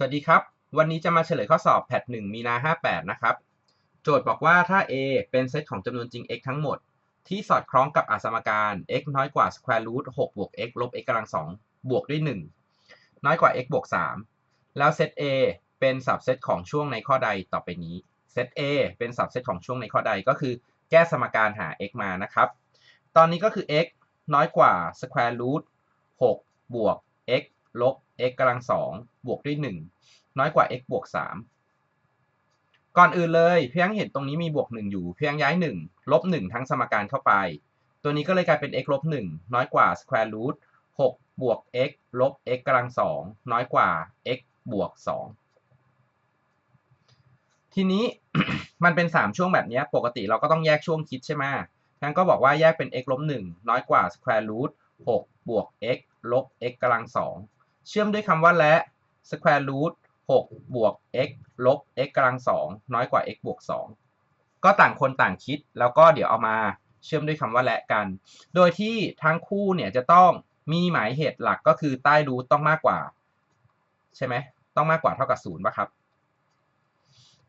สวัสดีครับ วันนี้จะมาเฉลยข้อสอบแพท1มีนา 58 นะครับ โจทย์บอกว่าถ้า A เป็นเซตของจำนวนจริง x ทั้งหมด ที่สอดคล้องกับอสมการ x น้อยกว่า square root 6บวก x ลบ x กำลัง2บวกด้วย 1 น้อยกว่า x บวก 3 แล้วเซต A เป็นสับเซตของช่วงในข้อใดต่อไปนี้ เซต A เป็นสับเซตของช่วงในข้อใดก็คือ แก้สมการหา x มานะครับ ตอนนี้ก็คือ x น้อยกว่า square root 6บวก x ลบ x กำลัง2บวกด้วย 1 น้อยกว่า x บวก 3 ก่อนอื่นเลยเพียงเห็นตรงนี้มีบวก 1 อยู่เพียงย้าย 1 ลบ 1 ทั้งสมการเข้าไป ตัวนี้ก็เลยกลายเป็น x ลบ 1 น้อยกว่า square root 6 บวก x ลบ x กำลัง2น้อยกว่า x บวก 2 ทีนี้ มันเป็น 3 ช่วงแบบนี้ปกติเราก็ต้องแยกช่วงคิดใช่ไหมงั้นก็บอกว่าแยกเป็น x ลบ 1 น้อยกว่า square root 6 บวก x ลบ x กำลัง2 เชื่อมด้วยคำว่าและ square root 6 บวก x ลบ x กำลัง 2 น้อยกว่า x บวก 2 ก็ต่างคนต่างคิด แล้วก็เดี๋ยวเอามาเชื่อมด้วยคำว่าและกัน โดยที่ทั้งคู่เนี่ยจะต้องมีหมายเหตุหลักก็คือใต้รูทต้องมากกว่า ใช่ไหมต้องมากกว่าเท่ากับ0ป่ะครับ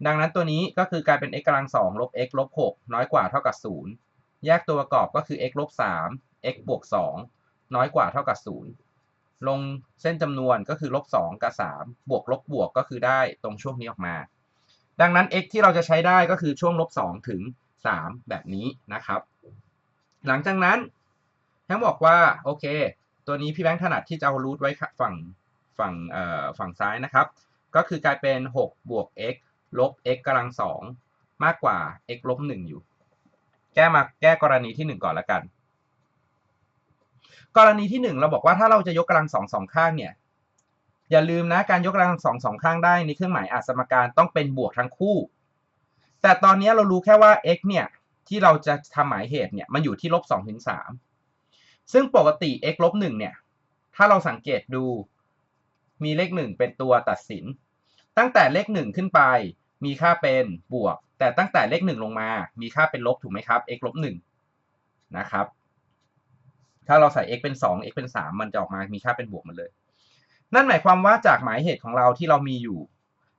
ดังนั้นตัวนี้ก็คือกลายเป็น x กำลัง 2 ลบ x ลบ 6 น้อยกว่าเท่ากับ 0 แยกตัวประกอบก็คือ x ลบ 3 x บวก 2 น้อยกว่าเท่ากับ 0 ลงเส้นจำนวนก็คือลบ2กับ3บวกลบบวกก็คือได้ตรงช่วงนี้ออกมา ดังนั้น x ที่เราจะใช้ได้ก็คือช่วงลบ2ถึง 3 แบบนี้นะครับ หลังจากนั้นแฮงบอกว่าโอเค ตัวนี้พี่แบงค์ถนัดที่จะเอารูทไว้ฝั่งฝั่งเอ่อฝั่งซ้ายนะครับ ก็คือกลายเป็น 6 บวก x ลบ x กำลัง2มากกว่า x ลบ1อยู่ แก้มาแก้กรณีที่ 1 ก่อนละกัน กรณีที่หนึ่งเราบอกว่าถ้าเราจะยกกำลังสองสองข้างเนี่ยอย่าลืมนะการยกกำลังสองสองข้างได้ในเครื่องหมายอาสมการต้องเป็นบวกทั้งคู่ แต่ตอนนี้เรารู้แค่ว่า x เนี่ยที่เราจะทำหมายเหตุเนี่ยมันอยู่ที่ลบสองถึงสามซึ่งปกติ x ลบหนึ่งเนี่ยถ้าเราสังเกตดูมีเลขหนึ่งเป็นตัวตัดสิน ตั้งแต่เลขหนึ่งขึ้นไปมีค่าเป็นบวก แต่ตั้งแต่เลขหนึ่งลงมา มีค่าเป็นลบถูกไหมครับ x ลบหนึ่งนะครับ ถ้าเราใส่ x เป็น 2 x เป็น 3 มันจะออกมามีค่าเป็นบวกมันเลย นั่นหมายความว่าจากหมายเหตุของเราที่เรามีอยู่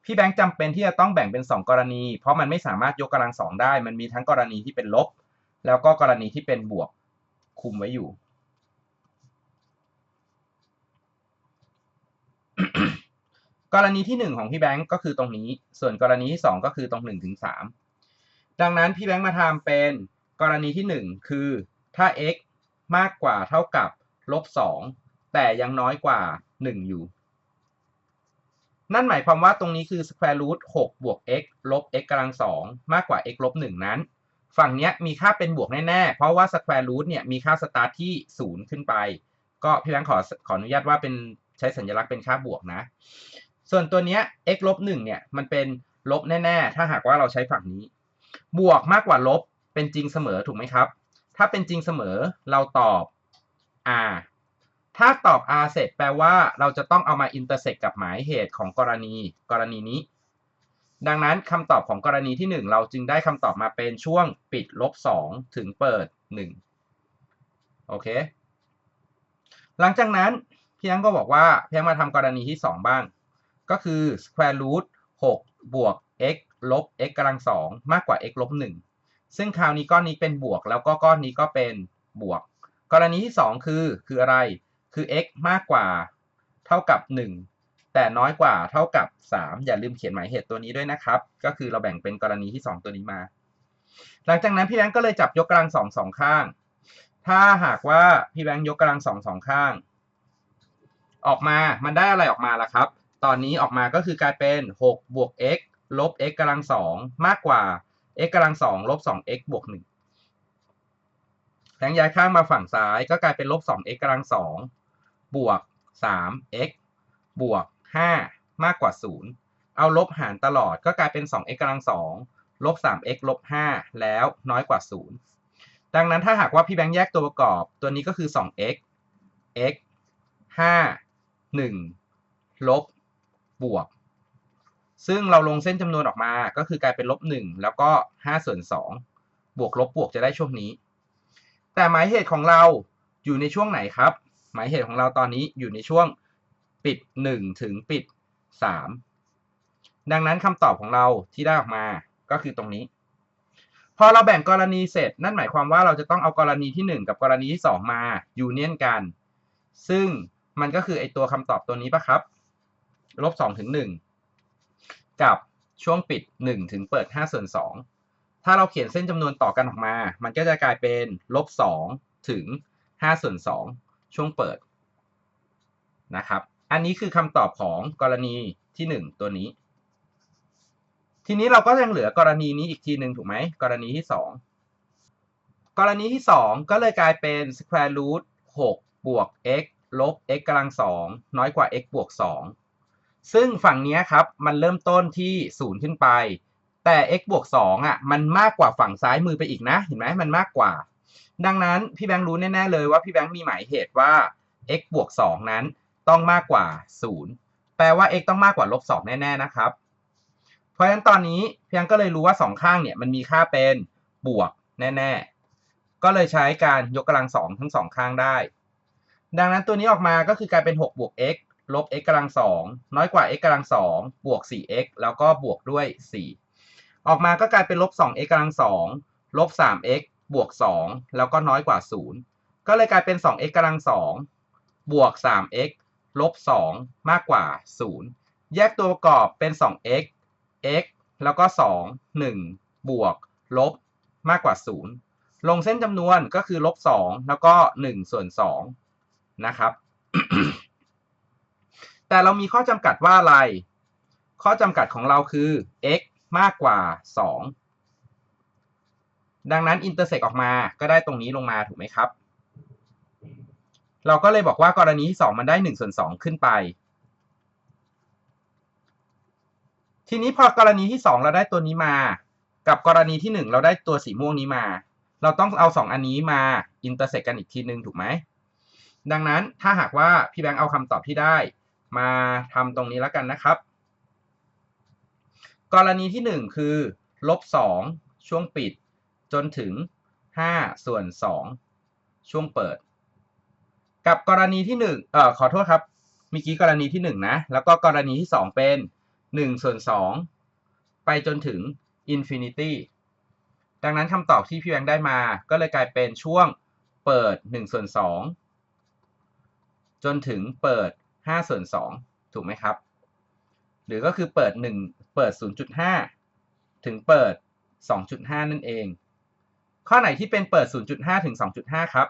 พี่แบงค์จำเป็นที่จะต้องแบ่งเป็น 2 กรณี เพราะมันไม่สามารถยกกำลังสองได้ มันมีทั้งกรณีที่เป็นลบ แล้วก็กรณีที่เป็นบวกคุมไว้อยู่ กรณีที่ 1 ของพี่แบงค์ก็คือตรงนี้ ส่วนกรณีที่ 2 ก็คือตรง1ถึง3ดังนั้นพี่แบงค์มาทำเป็นกรณีที่ 1 คือถ้า x มากกว่าเท่ากับลบสองแต่ยังน้อยกว่าหนึ่งอยู่ นั่นหมายความว่าตรงนี้คือ square root 6บวก x ลบ x กำลังสองมากกว่า x ลบหนึ่งนั้น ฝั่งนี้มีค่าเป็นบวกแน่ๆ เพราะว่า square root เนี่ยมีค่าสตาร์ทที่ศูนย์ขึ้นไป ก็พี่แบงค์ขอขออนุญาตว่าเป็นใช้สัญลักษณ์เป็นค่าบวกนะ ส่วนตัวนี้ x ลบหนึ่งเนี่ยมันเป็นลบแน่ๆ ถ้าหากว่าเราใช้ฝั่งนี้ บวกมากกว่าลบเป็นจริงเสมอถูกไหมครับ ถ้าเป็นจริงเสมอเราตอบ r ถ้าตอบ r เสร็จแปลว่าเราจะต้องเอามาอินเตอร์เซ็กกับหมายเหตุของกรณี กรณีนี้ ดังนั้นคำตอบของกรณีที่ 1 เราจึงได้คำตอบมาเป็นช่วงปิดลบ 2 ถึงเปิด 1 โอเค หลังจากนั้นพี่ยังก็บอกว่าพี่ยังมาทำกรณีที่ 2 บ้าง ก็คือ square root 6 บวก x ลบ x กำลัง 2 มากกว่า x ลบ 1 ซึ่งคราวนี้ก้อนนี้เป็นบวก แล้วก็ก้อนนี้ก็เป็นบวก กรณีที่ 2 คือคืออะไร คือ x มากกว่าเท่ากับ 1 แต่น้อยกว่าเท่ากับ 3 อย่าลืมเขียนหมายเหตุตัวนี้ด้วยนะครับ ก็คือเราแบ่งเป็นกรณีที่ 2 ตัวนี้มา หลังจากนั้นพี่แบงก์ก็เลยจับยกกำลังสองสองข้าง ถ้าหากว่าพี่แบงก์ยกกำลังสองสองข้าง ออกมา มันได้อะไรออกมาล่ะครับ ตอนนี้ออกมาก็คือกลายเป็น 6 บวก x ลบ x กำลังสองมากกว่า x กำลังสองลบสอง x บวกหนึ่งแทงย้ายข้างมาฝั่งซ้ายก็กลายเป็นลบสอง x กำลังสองบวกสาม x บวกห้ามากกว่าศูนย์เอาลบหารตลอดก็กลายเป็นสอง x กำลังสองลบสาม x ลบห้าแล้วน้อยกว่าศูนย์ดังนั้นถ้าหากว่าพี่แบงค์แยกตัวประกอบตัวนี้ก็คือ 2x x 5 1ลบบวก ซึ่งเราลงเส้นจำนวนออกมาก็คือกลายเป็นลบหนึ่งแล้วก็ห้าส่วนสองบวกลบบวกจะได้ช่วงนี้ แต่หมายเหตุของเราอยู่ในช่วงไหนครับ หมายเหตุของเราตอนนี้อยู่ในช่วงปิดหนึ่งถึงปิดสามดังนั้นคำตอบของเราที่ได้ออกมาก็คือตรงนี้ พอเราแบ่งกรณีเสร็จ นั่นหมายความว่าเราจะต้องเอากรณีที่ 1 กับกรณีที่ 2 มายูเนียนกัน ซึ่งมันก็คือไอตัวคำตอบตัวนี้ปะครับลบ2ถึง1 กับช่วงปิด 1 ถึงเปิด5ส่วน2ถ้าเราเขียนเส้นจำนวนต่อกันออกมา มันก็จะกลายเป็นลบ2ถึง5ส่วน2ช่วงเปิดนะครับ อันนี้คือคำตอบของกรณีที่ 1 ตัวนี้ ทีนี้เราก็ยังเหลือกรณีนี้อีกทีหนึ่งถูกไหมกรณีที่ 2 กรณีที่ 2 ก็เลยกลายเป็น square root 6บวก x ลบ x กำลัง2น้อยกว่า x บวก2 ซึ่งฝั่งนี้ครับมันเริ่มต้นที่ 0 ขึ้นไป แต่ x บวก2อะมันมากกว่าฝั่งซ้ายมือไปอีกนะ เห็นไหมมันมากกว่า ดังนั้นพี่แบงค์รู้แน่ๆเลยว่าพี่แบงค์มีหมายเหตุว่า x บวก2นั้นต้องมากกว่า 0 แปลว่า x ต้องมากกว่าลบ2แน่ๆนะครับ เพราะฉะนั้นตอนนี้พี่แบงค์ก็เลยรู้ว่า 2 ข้างเนี่ยมันมีค่าเป็นบวกแน่ๆ ก็เลยใช้การยกกำลัง2ทั้ง2ข้างได้ ดังนั้นตัวนี้ออกมาก็คือกลายเป็น 6 บวก x ลบ x กำลัง2น้อยกว่า x กำลัง2บวก 4x แล้วก็บวกด้วย 4 ออกมาก็กลายเป็นลบ 2x กำลัง2ลบ 3x บวก 2 แล้วก็น้อยกว่า 0 ก็เลยกลายเป็น 2x กำลัง2บวก 3x ลบ 2 มากกว่า 0 แยกตัวประกอบเป็น 2x x แล้วก็ 2 1 บวก ลบ มากกว่า 0 ลงเส้นจำนวนก็คือลบ 2 แล้วก็ 1 ส่วน2นะครับ แต่เรามีข้อจำกัดว่าอะไร ข้อจำกัดของเราคือ x มากกว่า 2 ดังนั้นอินเตอร์เซกออกมาก็ได้ตรงนี้ลงมาถูกไหมครับ เราก็เลยบอกว่ากรณีที่ 2 มันได้1ส่วน2ขึ้นไป ทีนี้พอกรณีที่ 2 เราได้ตัวนี้มา กับกรณีที่ 1 เราได้ตัวสีม่วงนี้มา เราต้องเอา 2 อันนี้มาอินเตอร์เซกกันอีกทีนึงถูกไหม ดังนั้นถ้าหากว่าพี่แบงค์เอาคำตอบที่ได้ มาทำตรงนี้แล้วกันนะครับ กรณีที่ 1 คือลบ2ช่วงปิด จนถึง 5 ส่วน 2 ช่วงเปิด กับกรณีที่1เอ่อขอโทษครับเมื่อกี้กรณีที่ 1 นะ แล้วก็กรณีที่ 2 เป็น 1 ส่วน 2 ไปจนถึง infinity ดังนั้นคำตอบที่พี่แบงค์ได้มา ก็เลยกลายเป็นช่วงเปิด1ส่วน2จนถึงเปิด 5ส่วน2ถูกไหมครับ หรือก็คือเปิด 1 เปิด 0.5 ถึงเปิด 2.5 นั่นเอง ข้อไหนที่เป็นเปิด 0.5 ถึง 2.5 ครับ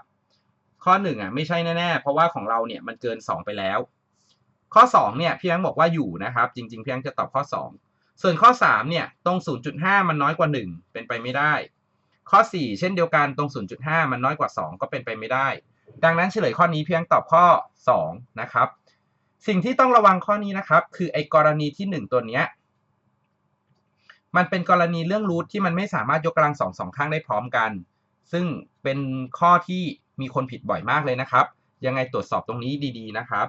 ข้อ1อะไม่ใช่แน่ๆ เพราะว่าของเราเนี่ยมันเกิน 2 ไปแล้ว ข้อ2เนี่ยพี่แบงบอกว่าอยู่นะครับ จริง ๆ พี่แบงจะตอบข้อ 2 ส่วนข้อ3เนี่ยตรง 0.5 มันน้อยกว่า 1 เป็นไปไม่ได้ ข้อ 4 เช่นเดียวกันตรง 0.5 มันน้อยกว่า 2 ก็เป็นไปไม่ได้ ดังนั้นเฉลยข้อนี้เพียงตอบข้อ 2 นะครับ สิ่งที่ต้องระวังข้อนี้นะครับ คือไอ้กรณีที่ 1 ตัวเนี้ยมันเป็นกรณีเรื่องรูทที่มันไม่สามารถยกกำลังสองสองข้างได้พร้อมกัน ซึ่งเป็นข้อที่มีคนผิดบ่อยมากเลยนะครับ ยังไงตรวจสอบตรงนี้ดี ๆ นะครับ